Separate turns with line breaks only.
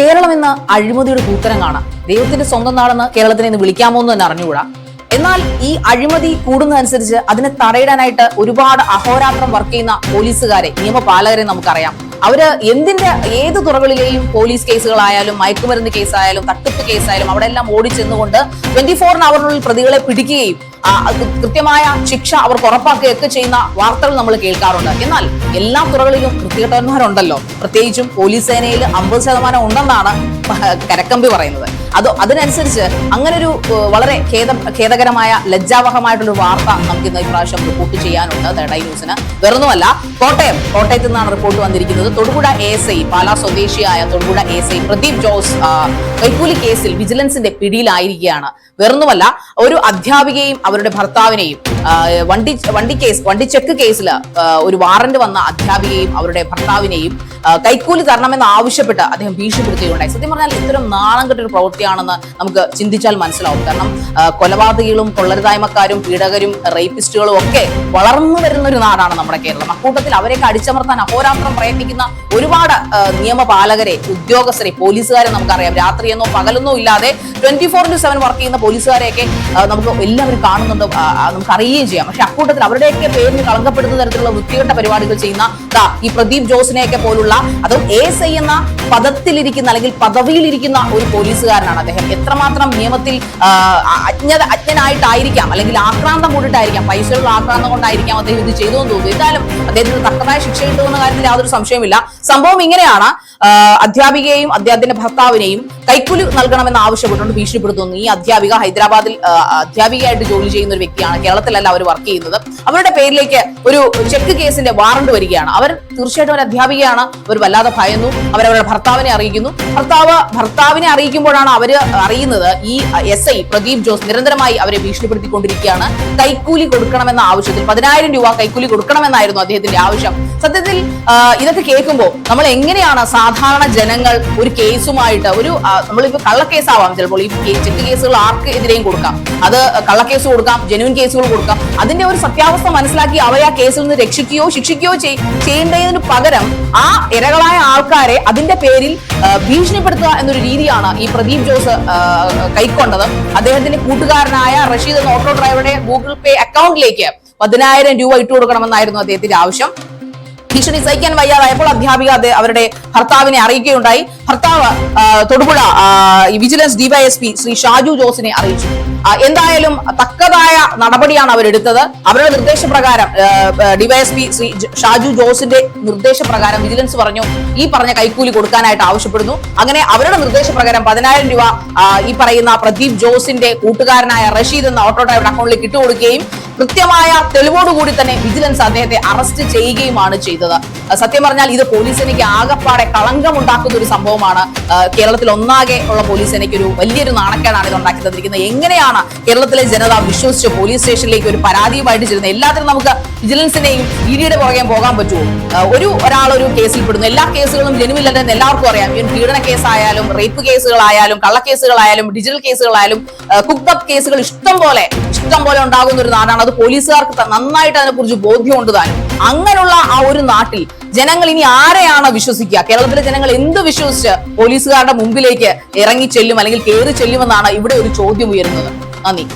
കേരളം എന്ന അഴിമതിയുടെ കൂത്തരം കാണാം ദൈവത്തിന്റെ സ്വന്തം നാടെന്ന് കേരളത്തിനെ ഇന്ന് വിളിക്കാമോ എന്ന് തന്നെ അറിഞ്ഞുകൂടാ. എന്നാൽ ഈ അഴിമതി കൂടുന്നതനുസരിച്ച് അതിനെ തടയിടാനായിട്ട് ഒരുപാട് അഹോരാത്രം വർക്ക് ചെയ്യുന്ന പോലീസുകാരെ നിയമപാലകരെ നമുക്കറിയാം. അവർ എന്തിന്റെ ഏത് തുറകളിലെയും പോലീസ് കേസുകളായാലും മയക്കുമരുന്ന് കേസായാലും തട്ടിപ്പ് കേസായാലും അവിടെ എല്ലാം ഓടിച്ചെന്നുകൊണ്ട് ട്വന്റി ഫോറിന് അവറിനുള്ളിൽ പ്രതികളെ പിടിക്കുകയും കൃത്യമായ ശിക്ഷ അവർക്ക് ഉറപ്പാക്കുകയൊക്കെ ചെയ്യുന്ന വാർത്തകൾ നമ്മൾ കേൾക്കാറുണ്ട്. എന്നാൽ എല്ലാ തുറകളിലും വൃത്തികെട്ടവന്മാരുണ്ടല്ലോ പ്രത്യേകിച്ചും പോലീസ് സേനയിൽ അമ്പത് ശതമാനം ഉണ്ടെന്നാണ് കരക്കമ്പി പറയുന്നത്. അത് അതിനനുസരിച്ച് അങ്ങനെ ഒരു വളരെ ഖേദ ഖേദകരമായ ലജ്ജാവഹമായിട്ടുള്ള വാർത്ത നമുക്ക് ഇന്ന് ഇപ്രാവശ്യം റിപ്പോർട്ട് ചെയ്യാനുണ്ട്. തേടായി ന്യൂസിന്. വേറൊന്നുമല്ല കോട്ടയം കോട്ടയത്ത് നിന്നാണ് റിപ്പോർട്ട് വന്നിരിക്കുന്നത്. Thodupuzha A S I Pala സ്വദേശിയായ Thodupuzha A S I Pradeep Jose കൈക്കൂലി കേസിൽ വിജിലൻസിന്റെ പിടിയിലായിരിക്കുകയാണ്. വേറൊന്നുമല്ല ഒരു അധ്യാപികയും അവരുടെ ഭർത്താവിനെയും വണ്ടി വണ്ടി കേസ് വണ്ടി ചെക്ക് കേസിൽ ഒരു വാറന്റ് വന്ന അധ്യാപികയും അവരുടെ ഭർത്താവിനെയും കൈക്കൂലി തരണമെന്ന് ആവശ്യപ്പെട്ട് അദ്ദേഹം ഭീഷണിപ്പെടുത്തുകയുണ്ടായി. സത്യം പറഞ്ഞാൽ ഇത്തരം നാണം കെട്ടൊരു പ്രവൃത്തിയാണെന്ന് നമുക്ക് ചിന്തിച്ചാൽ മനസ്സിലാവും. കാരണം കൊലപാതകികളും കൊള്ളരുതായ്മക്കാരും പീഡകരും റേപ്പിസ്റ്റുകളും ഒക്കെ വളർന്നു വരുന്ന ഒരു നാടാണ് നമ്മുടെ കേരളം. അക്കൂട്ടത്തിൽ അവരെയൊക്കെ അടിച്ചമർത്താൻ അഹോരാത്രം പ്രയത്നിക്കുന്ന ഒരുപാട് നിയമപാലകരെ ഉദ്യോഗസ്ഥരെ പോലീസുകാരെ നമുക്കറിയാം. രാത്രിയെന്നോ പകലെന്നോ ഇല്ലാതെ twenty four into seven work ചെയ്യുന്ന പോലീസുകാരെയൊക്കെ നമുക്ക് എല്ലാവരും കാണുന്നുണ്ട് നമുക്ക് അറിയുകയും ചെയ്യാം. പക്ഷെ അക്കൂട്ടത്തിൽ അവരുടെയൊക്കെ പേരിന് കളങ്കപ്പെടുന്ന തരത്തിലുള്ള വൃത്തികെട്ട പരിപാടികൾ ചെയ്യുന്ന ഈ പ്രദീപ് ജോസിനെയൊക്കെ പോലുള്ള അതും എ എന്ന പദത്തിലിരിക്കുന്ന അല്ലെങ്കിൽ പദവിയിലിരിക്കുന്ന ഒരു പോലീസുകാരനാണ് അദ്ദേഹം. എത്രമാത്രം നിയമത്തിൽ അജ്ഞത അജ്ഞനായിട്ടായിരിക്കാം അല്ലെങ്കിൽ ആക്രാന്തം കൂടിയിട്ടായിരിക്കാം പൈസയുള്ള ആക്രാന്തം കൊണ്ടായിരിക്കാം അദ്ദേഹം ഇത് ചെയ്തു എന്ന് തോന്നുന്നു. എന്തായാലും അദ്ദേഹത്തിന് തക്കതായ ശിക്ഷ കിട്ടുമെന്ന കാര്യത്തിൽ യാതൊരു സംശയമില്ല സംഭവം ഇങ്ങനെയാണ്. അധ്യാപികയെയും അദ്ദേഹത്തിന്റെ ഭർത്താവിനെയും കൈക്കൂലി നൽകണമെന്ന് ആവശ്യപ്പെട്ടുകൊണ്ട് ഭീഷണിപ്പെടുത്തുന്നു. ഈ അധ്യാപിക ഹൈദരാബാദിൽ അധ്യാപികയായിട്ട് ജോലി ചെയ്യുന്ന ഒരു വ്യക്തിയാണ്. കേരളത്തിലല്ല അവർ വർക്ക് ചെയ്യുന്നത്. അവരുടെ പേരിലേക്ക് ഒരു ചെക്ക് കേസിന്റെ വാറണ്ട് വരികയാണ്. അവർ തീർച്ചയായിട്ടും ഒരു അധ്യാപികയാണ്. അവർ വല്ലാതെ ഭയന്നു. അവരവരുടെ ഭർത്താവിനെ അറിയിക്കുന്നു. ഭർത്താവ് ഭർത്താവിനെ അറിയിക്കുമ്പോഴാണ് അവർ അറിയുന്നത് ഈ എസ് ഐ പ്രദീപ് ജോസ് നിരന്തരമായി അവരെ ഭീഷണിപ്പെടുത്തിക്കൊണ്ടിരിക്കുകയാണ്. കൈക്കൂലി കൊടുക്കണമെന്ന ആവശ്യത്തിൽ പതിനായിരം രൂപ കൈക്കൂലി കൊടുക്കണമെന്നായിരുന്നു അദ്ദേഹത്തിന്റെ ആവശ്യം. സത്യത്തിൽ ഇതൊക്കെ കേൾക്കുമ്പോൾ നമ്മൾ എങ്ങനെയാണ് സാധാരണ ജനങ്ങൾ ഒരു കേസുമായിട്ട് ഒരു നമ്മളിപ്പോൾ നമ്മളിപ്പോ കള്ളക്കേസാവാം ചിലപ്പോൾ. ഈ ചെക്ക് കേസുകൾ ആർക്ക് എതിരെയും കൊടുക്കാം. അത് കള്ളക്കേസ് കൊടുക്കാം ജനുവൻ കേസുകൾ കൊടുക്കാം. അതിന്റെ ഒരു സത്യാവസ്ഥ മനസ്സിലാക്കി അവരെ ആ കേസിൽ നിന്ന് രക്ഷിക്കുകയോ ശിക്ഷിക്കുകയോ ചെയ്യേണ്ടതിന് പകരം ആ ഇരകളായ ആൾക്കാരെ അതിന്റെ പേരിൽ ഭീഷണിപ്പെടുത്തുക എന്നൊരു രീതിയാണ് ഈ പ്രദീപ് ജോസ് കൈക്കൊണ്ടത്. അദ്ദേഹത്തിന്റെ കൂട്ടുകാരനായ റഷീദ് എന്ന ഓട്ടോ ഡ്രൈവറുടെ ഗൂഗിൾ പേ അക്കൗണ്ടിലേക്ക് പതിനായിരം രൂപ ഇട്ടു കൊടുക്കണമെന്നായിരുന്നു അദ്ദേഹത്തിന്റെ ആവശ്യം. ഭീഷണി സഹിക്കാൻ വയ്യാതായപ്പോൾ അധ്യാപിക അത് അവരുടെ ഭർത്താവിനെ അറിയിക്കുകയുണ്ടായി. ഭർത്താവ് തൊടുപുഴ വിജിലൻസ് ഡിവൈഎസ്പി ശ്രീ ഷാജു ജോസിനെ അറിയിച്ചു. എന്തായാലും തക്കതായ നടപടിയാണ് അവരെടുത്തത്. അവരുടെ നിർദ്ദേശപ്രകാരം ഡിവൈഎസ്പി ശ്രീ ഷാജു ജോസിന്റെ നിർദ്ദേശപ്രകാരം വിജിലൻസ് പറഞ്ഞു ഈ പറഞ്ഞ കൈക്കൂലി കൊടുക്കാനായിട്ട് ആവശ്യപ്പെടുന്നു. അങ്ങനെ അവരുടെ നിർദ്ദേശപ്രകാരം പതിനായിരം രൂപ ഈ പറയുന്ന പ്രദീപ് ജോസിന്റെ കൂട്ടുകാരനായ റഷീദ് എന്ന ഓട്ടോ ഡ്രൈവറുടെ അക്കൗണ്ടിലേക്ക് ഇട്ടുകൊടുക്കുകയും കൃത്യമായ തെളിവോടുകൂടി തന്നെ വിജിലൻസ് അദ്ദേഹത്തെ അറസ്റ്റ് ചെയ്യുകയുമാണ് ചെയ്തത്. സത്യം പറഞ്ഞാൽ ഇത് പോലീസ് സേനയ്ക്ക് ആകപ്പാടെ കളങ്കമുണ്ടാക്കുന്ന ഒരു സംഭവമാണ്. കേരളത്തിൽ ഒന്നാകെ ഉള്ള പോലീസ് സേനയ്ക്ക് ഒരു വലിയൊരു നാണക്കേടാണ് ഇത് ഉണ്ടാക്കി തന്നിരിക്കുന്നത് എങ്ങനെയാണ് കേരളത്തിലെ ജനത വിശ്വസിച്ച് പോലീസ് സ്റ്റേഷനിലേക്ക് ഒരു പരാതിയുമായിട്ട് ചെല്ലുന്നത് എല്ലാത്തിനും നമുക്ക് വിജിലൻസിന്റെയും ഇ ഡിയുടെ പുറകെ പോകാൻ പറ്റുമോ? ഒരു ഒരാൾ ഒരു കേസിൽ പെടുന്നു. എല്ലാ കേസുകളും ജനുവില്ലെന്ന് എല്ലാവർക്കും അറിയാം. ഈ പീഡന കേസായാലും റേപ്പ് കേസുകളായാലും കള്ളക്കേസുകളായാലും ഡിജിറ്റൽ കേസുകളായാലും കുക്ക്അപ്പ് കേസുകൾ ഇഷ്ടം പോലെ ഇഷ്ടം പോലെ ഉണ്ടാകുന്ന ഒരു നാടാണ്. അത് പോലീസുകാർക്ക് നന്നായിട്ട് അതിനെക്കുറിച്ച് ബോധ്യമുണ്ട് താനും. അങ്ങനെയുള്ള ആ ഒരു നാട്ടിൽ ജനങ്ങൾ ഇനി ആരെയാണ് വിശ്വസിക്കുക? കേരളത്തിലെ ജനങ്ങൾ എന്ത് വിശ്വസിച്ച് പോലീസുകാരുടെ മുമ്പിലേക്ക് ഇറങ്ങി ചെല്ലും അല്ലെങ്കിൽ കയറി ചെല്ലുമെന്നാണ് ഇവിടെ ഒരു ചോദ്യം ഉയരുന്നത്? നന്ദി.